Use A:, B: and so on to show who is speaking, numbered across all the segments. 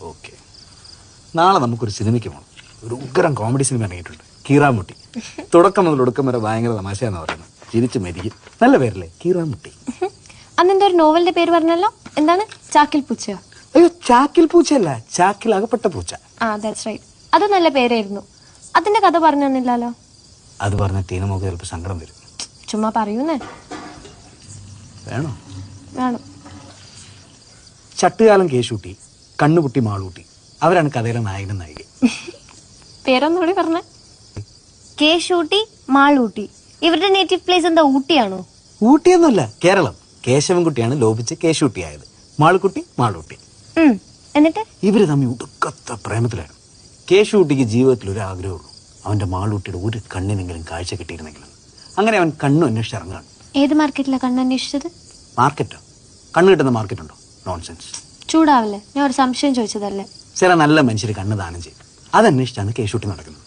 A: Okay. നാളെ നമുക്കൊരു സിനിമയ്ക്ക് പോകണം ഒരു ഉഗ്രം കോമഡി സിനിമ ഇറങ്ങിയിട്ടുണ്ട്. കീറാമുട്ടി. തുടക്കം മുതൽ ഒടുക്കം വരെ ഭയങ്കര തമാശയാന്ന് പറയുന്നത്. ചിരിച്ച് മരിക്കും നല്ല പേരല്ലേ? കീറാമുട്ടി.
B: അന്നെന്തോ ഒരു നോവലിന്റെ പേര് പറഞ്ഞല്ലോ? എന്താണ്? ചാക്കിൽ പൂച്ച
A: അയ്യോ ചാക്കിൽ പൂച്ചയല്ല. ചാക്കിൽ അകപ്പെട്ട പൂച്ച.
B: ആ ദാറ്റ്സ് റൈറ്റ് അത് നല്ല പേരായിരുന്നു. അതിന്റെ കഥ പറഞ്ഞു തന്നില്ലല്ലോ
A: അത് പറഞ്ഞ ടീനമൊക്കെ ചിലപ്പോൾ സങ്കടം വരും.
B: ചുമ്മാ പറയൂന്നേ.
A: വേണോ?
B: വേണം.
A: ചട്ടുകാലം കേശൂട്ടി. കണ്ണുകുട്ടി മാളൂട്ടി. അവരാണ് കഥയിലെ നായകനും നായിക
B: പേരൊന്നുകൂടി പറഞ്ഞ. കേശൂട്ടി മാളൂട്ടി. ഇവരുടെ നേറ്റീവ് പ്ലേസ് എന്താ ഊട്ടിയാണോ?
A: ഊട്ടിയൊന്നുമല്ല കേരളം. കേശവൻകുട്ടിയാണ് ലോപിച്ച് കേശൂട്ടിയായത്. മാളുക്കുട്ടി മാളൂട്ടി.
B: എന്നിട്ട്?
A: ഇവർ തമ്മിൽ ഉടുക്കത്ത പ്രേമത്തിലാണ്. കേശുകുട്ടിക്ക് ജീവിതത്തിൽ ഒരു ആഗ്രഹമുള്ളൂ അവന്റെ മാളൂട്ടിയുടെ ഒരു കണ്ണിനെങ്കിലും കാഴ്ച കിട്ടിയിരുന്നെങ്കിലും. അങ്ങനെ അവൻ കണ്ണു അന്വേഷിച്ച് ഇറങ്ങാണ്
B: ഏത് മാർക്കറ്റിലാണ് കണ്ണന്വേഷിച്ചത്?
A: മാർക്കറ്റോ. കണ്ണു കിട്ടുന്ന മാർക്കറ്റുണ്ടോ നോൺസെൻസ്
B: ചൂടാവല്ലേ? ഞാൻ ഒരു സംശയം ചോദിച്ചതല്ലേ?
A: ചില നല്ല മനുഷ്യർ കണ്ണ് ദാനം ചെയ്യും. അതന്വേഷിച്ചാണ് കേശുട്ടി നടക്കുന്നത്.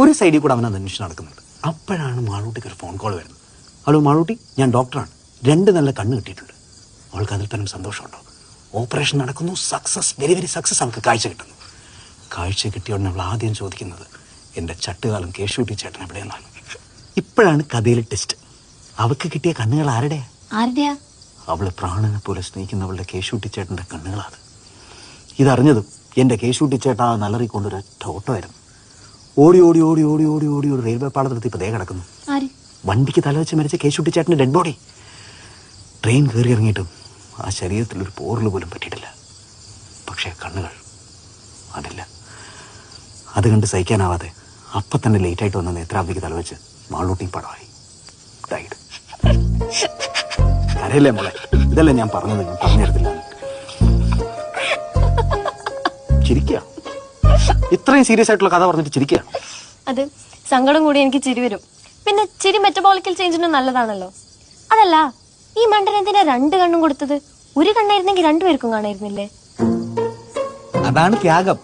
A: ഒരു സൈഡിൽ കൂടെ അവൻ അത് അന്വേഷിച്ച് നടക്കുന്നുണ്ട്. അപ്പോഴാണ് മാളൂട്ടിക്ക് ഒരു ഫോൺ കോൾ വരുന്നത്. ഹലോ മാളൂട്ടി ഞാൻ ഡോക്ടറാണ് രണ്ട് നല്ല കണ്ണ് കിട്ടിയിട്ടുണ്ട്. അവൾക്ക് അതിൽ തന്നെ സന്തോഷമുണ്ടോ? ഓപ്പറേഷൻ നടക്കുന്നു. സക്സസ് വെരി വെരി സക്സസ് അവൾക്ക് കാഴ്ച കിട്ടുന്നു. കാഴ്ച കിട്ടിയ ഉടനെ അവൾ ആദ്യം ചോദിക്കുന്നത് എന്റെ ചട്ടുകാലം കേശൂട്ടി ചേട്ടൻ എവിടെയെന്നാണ്? ഇപ്പോഴാണ് കഥയിലെ ടെസ്റ്റ് അവൾക്ക് കിട്ടിയ കണ്ണുകൾ ആരുടെയാ?
B: ആരുടെയാ?
A: അവളെ പ്രാണനെ പോലെ സ്നേഹിക്കുന്നവളുടെ കേശൂട്ടിച്ചേട്ടന്റെ കണ്ണുകളാണ്. ഇതറിഞ്ഞതും എന്റെ കേശൂട്ടിച്ചേട്ടാ ചേട്ടാ നല്ലറിക്കൊണ്ടൊരു ഓട്ടമായിരുന്നു. ഓടി ഓടി ഓടി ഓടി ഓടി ഓടി ഒരു റെയിൽവേ പാളത്തിലെത്തി ഇപ്പോൾ ദേ കിടക്കുന്നു. വണ്ടിക്ക് തലവെച്ച് മരിച്ച കേശൂട്ടിച്ചേട്ടന്റെ ഡെഡ് ബോഡി. ട്രെയിൻ കയറി ഇറങ്ങിയിട്ടും ആ ശരീരത്തിൽ ഒരു പോറൽ പോലും പറ്റിയിട്ടില്ല. പക്ഷേ കണ്ണുകൾ അതില്ല. അത് കണ്ട് സഹിക്കാനാവാതെ അപ്പം തന്നെ ലേറ്റായിട്ട് വന്ന നേത്രാവതിക്ക് തലവെച്ച് മാളൂട്ടി പടമായി ഡൈഡ് കരയല്ലേ മോളെ? ഇതല്ലേ ഞാൻ പറഞ്ഞത്. ഞാൻ പറഞ്ഞിരുന്നില്ല. ചിരിക്കുക ഇത്രയും സീരിയസ് ആയിട്ടുള്ള കഥ പറഞ്ഞിട്ട് ചിരിക്കുക
B: അത് സങ്കടം കൂടി എനിക്ക് ചിരി വരും. പിന്നെ ചിരി മെറ്റബോളിക്കൽ ചേഞ്ചിന് നല്ലതാണല്ലോ. അതല്ല ഈ മണ്ടൻ എന്തിനാ രണ്ട് കണ്ണും കൊടുത്തത്? ഒരു കണ്ണായിരുന്നെങ്കിൽ രണ്ടുപേർക്കും കാണായിരുന്നില്ലേ?
A: അതാണ് ത്യാഗം.